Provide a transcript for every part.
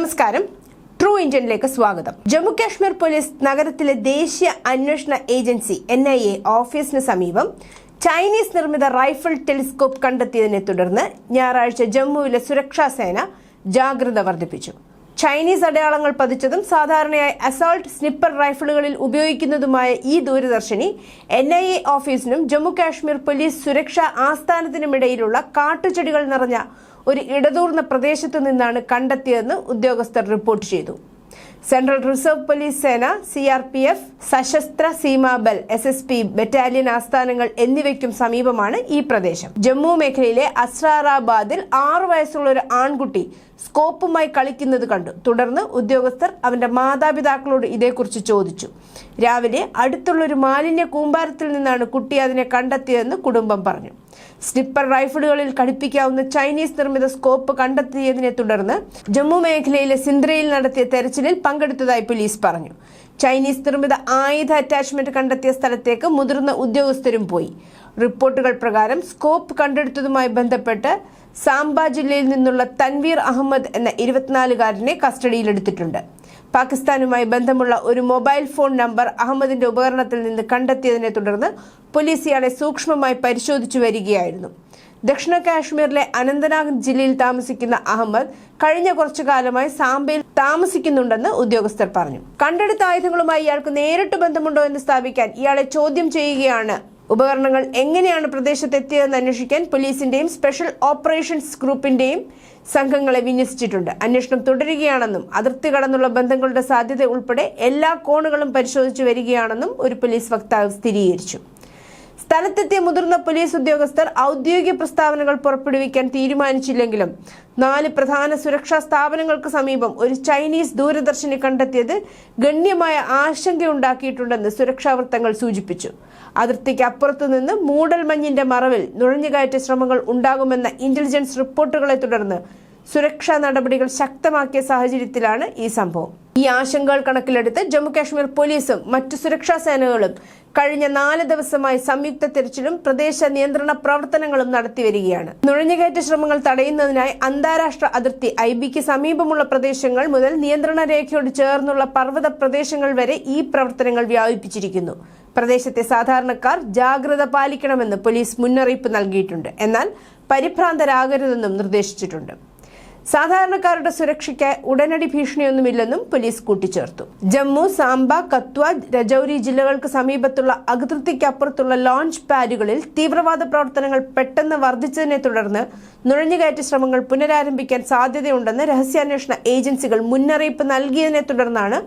നമസ്കാരം. ട്രൂ ഇന്ത്യനിലേക്ക് സ്വാഗതം. ജമ്മു കാശ്മീർ പോലീസ് നഗരത്തിലെ ദേശീയ അന്വേഷണ ഏജൻസി എൻ ഐ എ ഓഫീസിന് സമീപം ചൈനീസ് നിർമ്മിത റൈഫിൾ ടെലിസ്കോപ്പ് കണ്ടെത്തിയതിനെ തുടർന്ന് ഞായറാഴ്ച ജമ്മുവിലെ സുരക്ഷാ സേന ജാഗ്രത വർദ്ധിപ്പിച്ചു. ചൈനീസ് അടയാളങ്ങൾ പതിച്ചതും സാധാരണയായി അസോൾട്ട് സ്നിപ്പർ റൈഫിളുകളിൽ ഉപയോഗിക്കുന്നതുമായ ഈ ദൂരദർശിനി എൻ ഐ എ ഓഫീസിനും ജമ്മു കാശ്മീർ പോലീസ് സുരക്ഷാ ആസ്ഥാനത്തിനുമിടയിലുള്ള കാട്ടുചെടികൾ നിറഞ്ഞ ഒരു ഇടതൂർന്ന പ്രദേശത്തു നിന്നാണ് കണ്ടെത്തിയതെന്ന് ഉദ്യോഗസ്ഥർ റിപ്പോർട്ട് ചെയ്തു. സെൻട്രൽ റിസർവ് പോലീസ് സേന C R P F Sashastra Seema Bal S S B battalion ആസ്ഥാനങ്ങൾ എന്നിവയ്ക്കും സമീപമാണ് ഈ പ്രദേശം. ജമ്മു മേഖലയിലെ അസ്രാറാബാദിൽ ആറു വയസ്സുള്ള ഒരു ആൺകുട്ടി സ്കോപ്പുമായി കളിക്കുന്നത് കണ്ടു. തുടർന്ന് ഉദ്യോഗസ്ഥർ അവന്റെ മാതാപിതാക്കളോട് ഇതേക്കുറിച്ച് ചോദിച്ചു. രാവിലെ അടുത്തുള്ള ഒരു മാലിന്യ കൂമ്പാരത്തിൽ നിന്നാണ് കുട്ടി അതിനെ കണ്ടെത്തിയതെന്ന് കുടുംബം പറഞ്ഞു. സ്നിപ്പർ റൈഫിളുകളിൽ ഘടിപ്പിക്കാവുന്ന ചൈനീസ് നിർമ്മിത സ്കോപ്പ് കണ്ടെത്തിയതിനെ തുടർന്ന് ജമ്മു മേഖലയിലെ സിന്ദ്രയിൽ നടത്തിയ തെരച്ചിലിൽ പങ്കെടുത്തതായി പോലീസ് പറഞ്ഞു. ചൈനീസ് നിർമ്മിത ആയുധ അറ്റാച്ച്മെന്റ് കണ്ടെത്തിയ സ്ഥലത്തേക്ക് മുതിർന്ന ഉദ്യോഗസ്ഥരും പോയി. റിപ്പോർട്ടുകൾ പ്രകാരം സ്കോപ്പ് കണ്ടെടുത്തതുമായി ബന്ധപ്പെട്ട് സാംബ ജില്ലയിൽ നിന്നുള്ള തൻവീർ അഹമ്മദ് എന്ന ഇരുപത്തിനാലുകാരനെ കസ്റ്റഡിയിലെടുത്തിട്ടുണ്ട്. പാകിസ്ഥാനുമായി ബന്ധമുള്ള ഒരു മൊബൈൽ ഫോൺ നമ്പർ അഹമ്മദിന്റെ ഉപകരണത്തിൽ നിന്ന് കണ്ടെത്തിയതിനെ തുടർന്ന് പോലീസ് ഇയാളെ സൂക്ഷ്മമായി പരിശോധിച്ചു വരികയായിരുന്നു. ദക്ഷിണ കാശ്മീരിലെ അനന്തനാഗ് ജില്ലയിൽ താമസിക്കുന്ന അഹമ്മദ് കഴിഞ്ഞ കുറച്ചു കാലമായി സാംബയിൽ താമസിക്കുന്നുണ്ടെന്ന് ഉദ്യോഗസ്ഥർ പറഞ്ഞു. കണ്ടെടുത്ത ആയുധങ്ങളുമായി ഇയാൾക്ക് നേരിട്ട് ബന്ധമുണ്ടോ എന്ന് സ്ഥാപിക്കാൻ ഇയാളെ ചോദ്യം ചെയ്യുകയാണ് ഉപകരണങ്ങൾ എങ്ങനെയാണ് പ്രദേശത്തെത്തിയതെന്ന് അന്വേഷിക്കാൻ പോലീസിന്റെയും സ്പെഷ്യൽ ഓപ്പറേഷൻസ് ഗ്രൂപ്പിന്റെയും സംഘങ്ങളെ വിന്യസിച്ചിട്ടുണ്ട്. അന്വേഷണം തുടരുകയാണെന്നും അതിർത്തി കടന്നുള്ള ബന്ധങ്ങളുടെ സാധ്യത ഉൾപ്പെടെ എല്ലാ കോണുകളും പരിശോധിച്ചു വരികയാണെന്നും ഒരു പോലീസ് വക്താവ് സ്ഥിരീകരിച്ചു. സ്ഥലത്തെത്തിയ മുതിർന്ന പോലീസ് ഉദ്യോഗസ്ഥർ ഔദ്യോഗിക പ്രസ്താവനകൾ പുറപ്പെടുവിക്കാൻ തീരുമാനിച്ചില്ലെങ്കിലും നാല് പ്രധാന സുരക്ഷാ സ്ഥാപനങ്ങൾക്ക് സമീപം ഒരു ചൈനീസ് ദൂരദർശിനി കണ്ടെത്തിയത് ഗണ്യമായ ആശങ്കയുണ്ടാക്കിയിട്ടുണ്ടെന്ന് സുരക്ഷാ വൃത്തങ്ങൾ സൂചിപ്പിച്ചു. അതിർത്തിക്ക് അപ്പുറത്തുനിന്ന് മൂടൽമഞ്ഞിന്റെ മറവിൽ നുഴഞ്ഞുകയറ്റ ശ്രമങ്ങൾ ഉണ്ടാകുമെന്ന ഇന്റലിജൻസ് റിപ്പോർട്ടുകളെ തുടർന്ന് സുരക്ഷാ നടപടികൾ ശക്തമാക്കിയ സാഹചര്യത്തിലാണ് ഈ സംഭവം. ഈ ആശങ്കകൾ കണക്കിലെടുത്ത് ജമ്മുകാശ്മീർ പോലീസും മറ്റു സുരക്ഷാ സേനകളും കഴിഞ്ഞ നാല് ദിവസമായി സംയുക്ത തിരച്ചിലും പ്രദേശ നിയന്ത്രണ പ്രവർത്തനങ്ങളും നടത്തിവരികയാണ് നുഴഞ്ഞുകയറ്റ ശ്രമങ്ങൾ തടയുന്നതിനായി അന്താരാഷ്ട്ര അതിർത്തി ഐ ബിക്ക് സമീപമുള്ള പ്രദേശങ്ങൾ മുതൽ നിയന്ത്രണ രേഖയോട് ചേർന്നുള്ള പർവത പ്രദേശങ്ങൾ വരെ ഈ പ്രവർത്തനങ്ങൾ വ്യാപിപ്പിച്ചിരിക്കുന്നു. പ്രദേശത്തെ സാധാരണക്കാർ ജാഗ്രത പാലിക്കണമെന്ന് പോലീസ് മുന്നറിയിപ്പ് നൽകിയിട്ടുണ്ട്. എന്നാൽ പരിഭ്രാന്തരാകരുതെന്നും നിർദ്ദേശിച്ചിട്ടുണ്ട്. സാധാരണക്കാരുടെ സുരക്ഷയ്ക്ക് ഉടനടി ഭീഷണിയൊന്നുമില്ലെന്നും പോലീസ് കൂട്ടിച്ചേർത്തു. ജമ്മു സാംബ കത്വ രജൌരി ജില്ലകൾക്ക് സമീപത്തുള്ള അതിർത്തിക്കപ്പുറത്തുള്ള ലോഞ്ച് പാഡുകളിൽ തീവ്രവാദ പ്രവർത്തനങ്ങൾ പെട്ടെന്ന് വർദ്ധിച്ചതിനെ തുടർന്ന് നുഴഞ്ഞുകയറ്റ ശ്രമങ്ങൾ പുനരാരംഭിക്കാൻ സാധ്യതയുണ്ടെന്ന് രഹസ്യാന്വേഷണ ഏജൻസികൾ മുന്നറിയിപ്പ് നൽകിയതിനെ തുടർന്നാണ്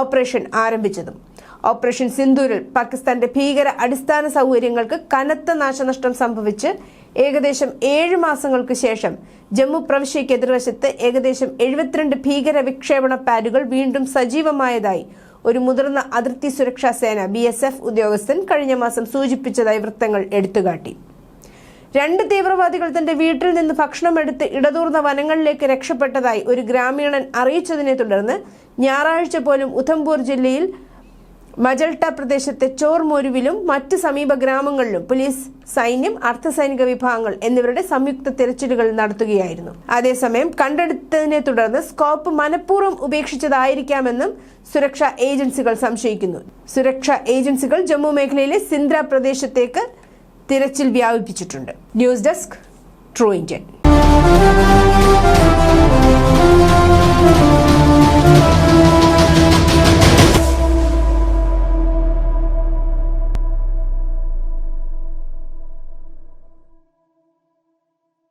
ഓപ്പറേഷൻ ആരംഭിച്ചതും. ഓപ്പറേഷൻ സിന്ദൂരിൽ പാകിസ്ഥാന്റെ ഭീകര അടിസ്ഥാന സൗകര്യങ്ങൾക്ക് കനത്ത നാശനഷ്ടം സംഭവിച്ച് ഏകദേശം ഏഴ് മാസങ്ങൾക്ക് ശേഷം ജമ്മു പ്രവിശ്യയ്ക്ക് എതിർവശത്ത് ഏകദേശം എഴുപത്തിരണ്ട് ഭീകര വിക്ഷേപണ പാഡുകൾ വീണ്ടും സജീവമായതായി ഒരു മുതിർന്ന അതിർത്തി സുരക്ഷാ സേന ബി എസ് എഫ് ഉദ്യോഗസ്ഥൻ കഴിഞ്ഞ മാസം സൂചിപ്പിച്ചതായി വൃത്തങ്ങൾ എടുത്തുകാട്ടി. രണ്ട് തീവ്രവാദികൾ തന്റെ വീട്ടിൽ നിന്ന് ഭക്ഷണമെടുത്ത് ഇടതൂർന്ന വനങ്ങളിലേക്ക് രക്ഷപ്പെട്ടതായി ഒരു ഗ്രാമീണൻ അറിയിച്ചതിനെ തുടർന്ന് ഞായറാഴ്ച പോലും ഉധംപൂർ ജില്ലയിൽ മജൾട്ട പ്രദേശത്തെ ചോർമോരുവിലും മറ്റ് സമീപ ഗ്രാമങ്ങളിലും പോലീസ് സൈന്യം അർദ്ധസൈനിക വിഭാഗങ്ങൾ എന്നിവരുടെ സംയുക്ത തിരച്ചിലുകൾ നടത്തുകയായിരുന്നു. അതേസമയം കണ്ടെടുത്തതിനെ തുടർന്ന് സ്കോപ്പ് മനഃപൂർവം ഉപേക്ഷിച്ചതായിരിക്കാമെന്നും സുരക്ഷാ ഏജൻസികൾ സംശയിക്കുന്നു. സുരക്ഷാ ഏജൻസികൾ ജമ്മു മേഖലയിലെ സിന്ദ്ര പ്രദേശത്തേക്ക് തിരച്ചിൽ വ്യാപിപ്പിച്ചിട്ടുണ്ട്. News desk true Indian.